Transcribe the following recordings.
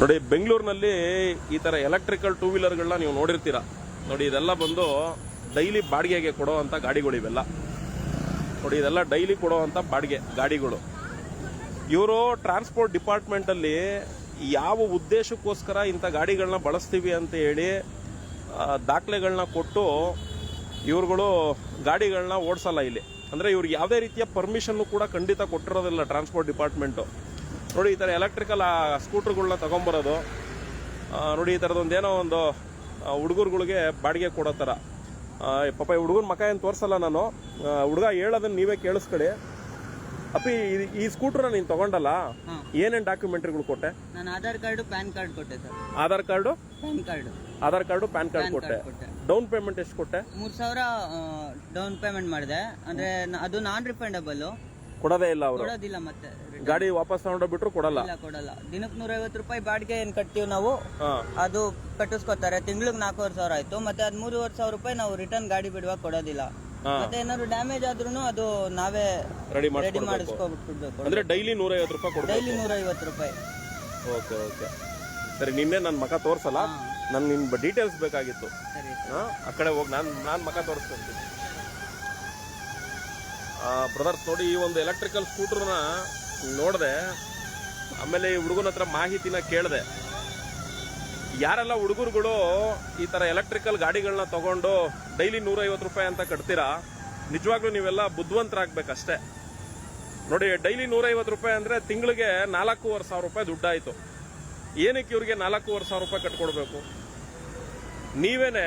ನೋಡಿ, ಬೆಂಗಳೂರಿನಲ್ಲಿ ಈ ಥರ ಎಲೆಕ್ಟ್ರಿಕಲ್ ಟೂ ವೀಲರ್ಗಳನ್ನ ನೀವು ನೋಡಿರ್ತೀರ. ನೋಡಿ, ಇದೆಲ್ಲ ಬಂದು ಡೈಲಿ ಬಾಡಿಗೆಗೆ ಕೊಡೋ ಅಂಥ ಗಾಡಿಗಳು ಇವೆಲ್ಲ. ನೋಡಿ, ಇದೆಲ್ಲ ಡೈಲಿ ಕೊಡೋ ಅಂತ ಬಾಡಿಗೆ ಗಾಡಿಗಳು. ಇವರು ಟ್ರಾನ್ಸ್ಪೋರ್ಟ್ ಡಿಪಾರ್ಟ್ಮೆಂಟಲ್ಲಿ ಯಾವ ಉದ್ದೇಶಕ್ಕೋಸ್ಕರ ಇಂಥ ಗಾಡಿಗಳನ್ನ ಬಳಸ್ತೀವಿ ಅಂತ ಹೇಳಿ ದಾಖಲೆಗಳನ್ನ ಕೊಟ್ಟು ಇವ್ರುಗಳು ಗಾಡಿಗಳನ್ನ ಓಡಿಸಲ್ಲ ಇಲ್ಲಿ. ಅಂದರೆ ಇವ್ರಿಗೆ ಯಾವುದೇ ರೀತಿಯ ಪರ್ಮಿಷನ್ನು ಕೂಡ ಖಂಡಿತ ಕೊಟ್ಟಿರೋದಿಲ್ಲ ಟ್ರಾನ್ಸ್ಪೋರ್ಟ್ ಡಿಪಾರ್ಟ್ಮೆಂಟು ನೋಡಿ ಈ ಥರ ಎಲೆಕ್ಟ್ರಿಕಲ್ ಸ್ಕೂಟರ್ಗಳನ್ನ ತೊಗೊಂಬರೋದು. ನೋಡಿ ಈ ಥರದೊಂದು ಏನೋ ಒಂದು ಹುಡುಗರುಗಳಿಗೆ ಬಾಡಿಗೆ ಕೊಡೋ ಥರ ಪಾಪ ಈ ಹುಡುಗನ ಮಕ ಏನು ತೋರಿಸಲ್ಲ ನಾನು. ಹುಡುಗ ಹೇಳೋದನ್ನ ನೀವೇ ಕೇಳಿಸ್ಕೊಳ್ಳಿ. ಅಪ್ಪಿ ಈ- ಸ್ಕೂಟರ್ನ ನೀನು ತಗೊಂಡಲ್ಲ? ಏನೇನು ಡಾಕ್ಯುಮೆಂಟ್ರಿಗಳು ಕೊಟ್ಟೆ? ನಾನು ಆಧಾರ್ ಕಾರ್ಡು ಪ್ಯಾನ್ ಕಾರ್ಡ್ ಕೊಟ್ಟೆ sir. Aadhaar card? PAN card. Aadhaar card PAN card ಕೊಟ್ಟೆ. ಡೌನ್ ಪೇಮೆಂಟ್ ಎಷ್ಟು ಕೊಟ್ಟೆ? ಮೂರು ಸಾವಿರ ಡೌನ್ ಪೇಮೆಂಟ್ ಮಾಡಿದೆ. ಅಂದ್ರೆ ಅದು ನಾನ್ ರಿಫಂಡಬಲ್ ಕೊಡೋದೇ ಇಲ್ಲ ಅವರು. ಕೊಡೋದಿಲ್ಲ ಮತ್ತೆ. ಗಾಡಿ ವಾಪಸ್ ತಗೊಂಡೋಗ್ಬಿಟ್ರು ಕೊಡಲ್ಲ. ಇಲ್ಲ ಕೊಡಲ್ಲ. ದಿನಕ್ಕೆ ನೂರೈವತ್ತು ರೂಪಾಯಿ ಬಾಡಿಗೆ ಏನ್ ಕಟ್ತೀವಿ ನಾವು ಹಾ. ಅದು ಕಟ್ಟಿಸ್ಕೊತಾರೆ. ತಿಂಗ್ಳಿಗೆ ನಾಲ್ಕೂವರೆ ಸಾವಿರ ಆಯ್ತು ಮತ್ತೆ ಅದ್ ಮೂರುವರೆ ಸಾವಿರ ರೂಪಾಯಿ ನಾವು ರಿಟರ್ನ್ ಗಾಡಿ ಬಿಡುವಾಗ ಕೊಡೋದಿಲ್ಲ. ಹಾ. ಮತ್ತೆ ಏನಾದ್ರು ಡ್ಯಾಮೇಜ್ ಆದ್ರೂ ಅದು ನಾವೇ ರೆಡಿ ರೆಡಿ ಮಾಡಿಸ್ಕೊಡ್ಬೇಕು ಮಾಡಿಸ್ಕೊಬಿಟ್ಬಿಡ್ಬೇಕು. ಅಂದ್ರೆ ಡೈಲಿ ನೂರೈವತ್ತು ರೂಪಾಯಿ ಕೊಡ್ಬೇಕು. ಡೈಲಿ ನೂರೈವತ್ತು ರೂಪಾಯಿ. Okay okay. ಸರಿ ನಿನ್ನೆ ನನ್ನ ಮಕ ತೋರ್ಸಲ್ಲ. ನನ್ ನಿನ್ ಡೀಟೇಲ್ಸ್ ಬೇಕಾಗಿತ್ತು. ಸರಿ ಹಾ? ಆ ಕಡೆ ಹೋಗಿ ನಾನು ನಾನು ಮಕ ತೋರಿಸ್ತೀನಿ. ಬ್ರದರ್ಸ್ ನೋಡಿ ಈ ಒಂದು ಎಲೆಕ್ಟ್ರಿಕಲ್ ಸ್ಕೂಟರ್ನ ನೋಡಿದೆ. ಆಮೇಲೆ ಈ ಹುಡುಗನ ಹತ್ರ ಮಾಹಿತಿನ ಕೇಳಿದೆ. ಯಾರೆಲ್ಲ ಹುಡುಗರುಗಳು ಈ ತರ ಎಲೆಕ್ಟ್ರಿಕಲ್ ಗಾಡಿಗಳನ್ನ ತಗೊಂಡು ಡೈಲಿ ನೂರೈವತ್ತು ರೂಪಾಯಿ ಅಂತ ಕಟ್ತೀರಾ? ನಿಜವಾಗ್ಲೂ ನೀವೆಲ್ಲ ಬುದ್ಧಿವಂತರಾಗ್ಬೇಕಷ್ಟೇ. ನೋಡಿ ಡೈಲಿ ನೂರೈವತ್ತು ರೂಪಾಯಿ ಅಂದ್ರೆ ತಿಂಗಳಿಗೆ ನಾಲ್ಕೂವರೆ ಸಾವಿರ ರೂಪಾಯಿ ದುಡ್ಡಾಯಿತು. ಏನಕ್ಕೆ ಇವ್ರಿಗೆ ನಾಲ್ಕೂವರೆ ಸಾವಿರ ರೂಪಾಯಿ ಕಟ್ಕೊಡ್ಬೇಕು? ನೀವೇನೆ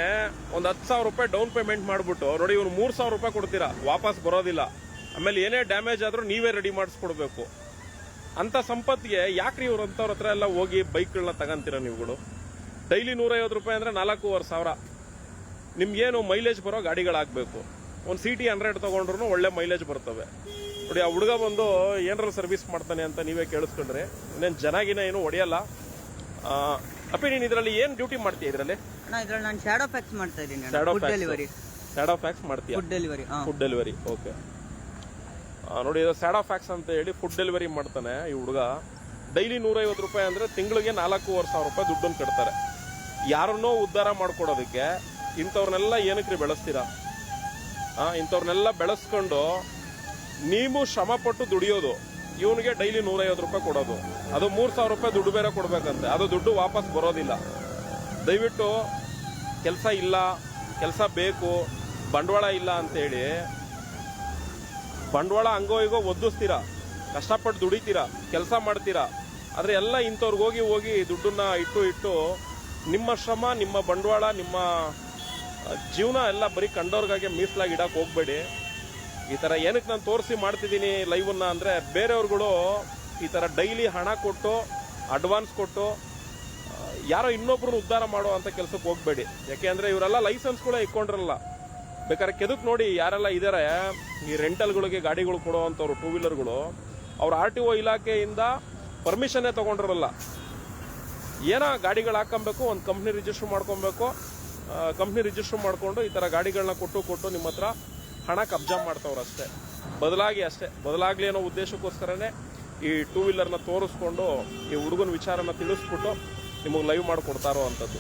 ಒಂದು ಹತ್ತು ಸಾವಿರ ರೂಪಾಯಿ ಡೌನ್ ಪೇಮೆಂಟ್ ಮಾಡಿಬಿಟ್ಟು, ನೋಡಿ ಇವ್ರು ಮೂರು ಸಾವಿರ ರೂಪಾಯಿ ಕೊಡ್ತೀರಾ? ವಾಪಸ್ ಬರೋದಿಲ್ಲ. ಆಮೇಲೆ ಏನೇ ಡ್ಯಾಮೇಜ್ ಆದ್ರೂ ನೀವೇ ರೆಡಿ ಮಾಡಿಸ್ಕೊಡ್ಬೇಕು. ಅಂತ ಸಂಪತ್ತಿಗೆ ಯಾಕ್ರಿ ಇವ್ರು ಅಂತವ್ರ ಹತ್ರ ಎಲ್ಲ ಹೋಗಿ ಬೈಕ್ಗಳನ್ನ ತಗಂತೀರ ನೀವುಗಳು? ಡೈಲಿ ನೂರೈವತ್ತು ರೂಪಾಯಿ ಅಂದ್ರೆ ನಾಲ್ಕೂವರೆ ಸಾವಿರ. ನಿಮ್ಗೇನು ಮೈಲೇಜ್ ಬರೋ ಗಾಡಿಗಳಾಗಬೇಕು. ಒಂದು ಸಿ ಟಿ ಹಂಡ್ರೆಡ್ ತಗೊಂಡ್ರು ಒಳ್ಳೆ ಮೈಲೇಜ್ ಬರ್ತವೆ. ನೋಡಿ ಆ ಹುಡುಗ ಬಂದು ಏನರ ಸರ್ವಿಸ್ ಮಾಡ್ತಾನೆ ಅಂತ ನೀವೇ ಕೇಳಿಸ್ಕೊಂಡ್ರೆ ಇನ್ನೇನು ಜನಾಗಿನ ಏನು ಹೊಡೆಯಲ್ಲ. ಅಪ್ಪಿ ನೀನು ಇದರಲ್ಲಿ ಏನು ಡ್ಯೂಟಿ ಮಾಡ್ತೀಯ ಇದರಲ್ಲಿ? ಇದ್ರಲ್ಲಿ ನಾನು ಶಾಡೋ ಫ್ಯಾಕ್ಸ್ ಮಾಡ್ತಾ ಇದ್ದೀನಿ ಡೆಲಿವರಿ ಫ್ಯಾಕ್ಸ್ ಮಾಡ್ತೀಯ? Food delivery food delivery okay ನೋಡಿ, ಇದು ಸ್ಯಾಡೋ ಫ್ಯಾಕ್ಸ್ ಅಂತ ಹೇಳಿ ಫುಡ್ ಡೆಲಿವರಿ ಮಾಡ್ತಾನೆ ಈ ಹುಡುಗ. ಡೈಲಿ ನೂರೈವತ್ತು ರೂಪಾಯಿ ಅಂದರೆ ತಿಂಗಳಿಗೆ ನಾಲ್ಕೂವರೆ ಸಾವಿರ ರೂಪಾಯಿ ದುಡ್ಡನ್ನು ಕಟ್ತಾರೆ. ಯಾರನ್ನೋ ಉದ್ಧಾರ ಮಾಡ್ಕೊಡೋದಕ್ಕೆ ಇಂಥವ್ರನ್ನೆಲ್ಲ ಏನಕ್ಕೆ ರೀ ಬೆಳೆಸ್ತೀರಾ? ಹಾಂ ಇಂಥವ್ರನ್ನೆಲ್ಲ ಬೆಳೆಸ್ಕೊಂಡು ನೀವು ಶ್ರಮ ಪಟ್ಟು ದುಡಿಯೋದು, ಇವನಿಗೆ ಡೈಲಿ ನೂರೈವತ್ತು ರೂಪಾಯಿ ಕೊಡೋದು. ಅದು ಮೂರು ಸಾವಿರ ರೂಪಾಯಿ ದುಡ್ಡು ಬೇರೆ ಕೊಡಬೇಕಂತೆ. ಅದು ದುಡ್ಡು ವಾಪಸ್ ಬರೋದಿಲ್ಲ. ದಯವಿಟ್ಟು ಕೆಲಸ ಇಲ್ಲ, ಕೆಲಸ ಬೇಕು, ಬಂಡವಾಳ ಇಲ್ಲ ಅಂತೇಳಿ ಬಂಡವಾಳ ಹಂಗೋ ಹೀಗೋ ಒದ್ದಿಸ್ತೀರಾ ಕಷ್ಟಪಟ್ಟು ದುಡಿತೀರಾ, ಕೆಲಸ ಮಾಡ್ತೀರಾ, ಆದರೆ ಎಲ್ಲ ಇಂಥವ್ರಿಗೆ ಹೋಗಿ ಹೋಗಿ ದುಡ್ಡನ್ನ ಇಟ್ಟು ಇಟ್ಟು ನಿಮ್ಮ ಶ್ರಮ, ನಿಮ್ಮ ಬಂಡವಾಳ, ನಿಮ್ಮ ಜೀವನ ಎಲ್ಲ ಬರೀ ಕಂಡವ್ರಿಗಾಗೆ ಮೀಸಲಾಗಿ ಇಡಕ್ಕೆ ಹೋಗಬೇಡಿ. ಈ ಥರ ಏನಕ್ಕೆ ನಾನು ತೋರಿಸಿ ಮಾಡ್ತಿದ್ದೀನಿ ಲೈವನ್ನ ಅಂದರೆ ಬೇರೆಯವ್ರುಗಳು ಈ ಥರ ಡೈಲಿ ಹಣ ಕೊಟ್ಟು, ಅಡ್ವಾನ್ಸ್ ಕೊಟ್ಟು ಯಾರೋ ಇನ್ನೊಬ್ರನ್ನ ಉದ್ಧಾರ ಮಾಡೋ ಅಂತ ಕೆಲಸಕ್ಕೆ ಹೋಗ್ಬೇಡಿ. ಅಂದರೆ ಇವರೆಲ್ಲ ಲೈಸೆನ್ಸ್ಗಳೇ ಇಟ್ಕೊಂಡಿರಲ್ಲ. ಬೇಕಾದ್ರೆ ಕೆದಕ್ ನೋಡಿ ಯಾರೆಲ್ಲ ಇದಾರೆ, ಈ ರೆಂಟಲ್ಗಳಿಗೆ ಗಾಡಿಗಳು ಕೊಡುವಂಥವ್ರು ಟೂ ವೀಲರ್ಗಳು ಅವ್ರು ಆರ್ ಟಿ ಒ ಇಲಾಖೆಯಿಂದ ಪರ್ಮಿಷನ್ನೇ ತಗೊಂಡಿರಲ್ಲ. ಏನೋ ಗಾಡಿಗಳು ಹಾಕೊಬೇಕು ಒಂದು ಕಂಪ್ನಿ ರಿಜಿಸ್ಟರ್ ಮಾಡ್ಕೊಬೇಕು ಕಂಪ್ನಿ ರಿಜಿಸ್ಟರ್ ಮಾಡ್ಕೊಂಡು ಈ ಥರ ಗಾಡಿಗಳನ್ನ ಕೊಟ್ಟು ಕೊಟ್ಟು ನಿಮ್ಮ ಹತ್ರ ಹಣ ಕಬ್ಜಾ ಮಾಡ್ತವ್ರು ಅಷ್ಟೇ. ಬದಲಾಗಿ ಅಷ್ಟೇ. ಬದಲಾಗ್ಲಿ ಅನ್ನೋ ಉದ್ದೇಶಕ್ಕೋಸ್ಕರನೇ ಈ ಟೂ ವೀಲರ್ನ ತೋರಿಸ್ಕೊಂಡು ಈ ಹುಡುಗನ ವಿಚಾರನ ತಿಳಿಸ್ಬಿಟ್ಟು ನಿಮಗೆ ಲೈವ್ ಮಾಡಿಕೊಡ್ತಾರೋ ಅಂಥದ್ದು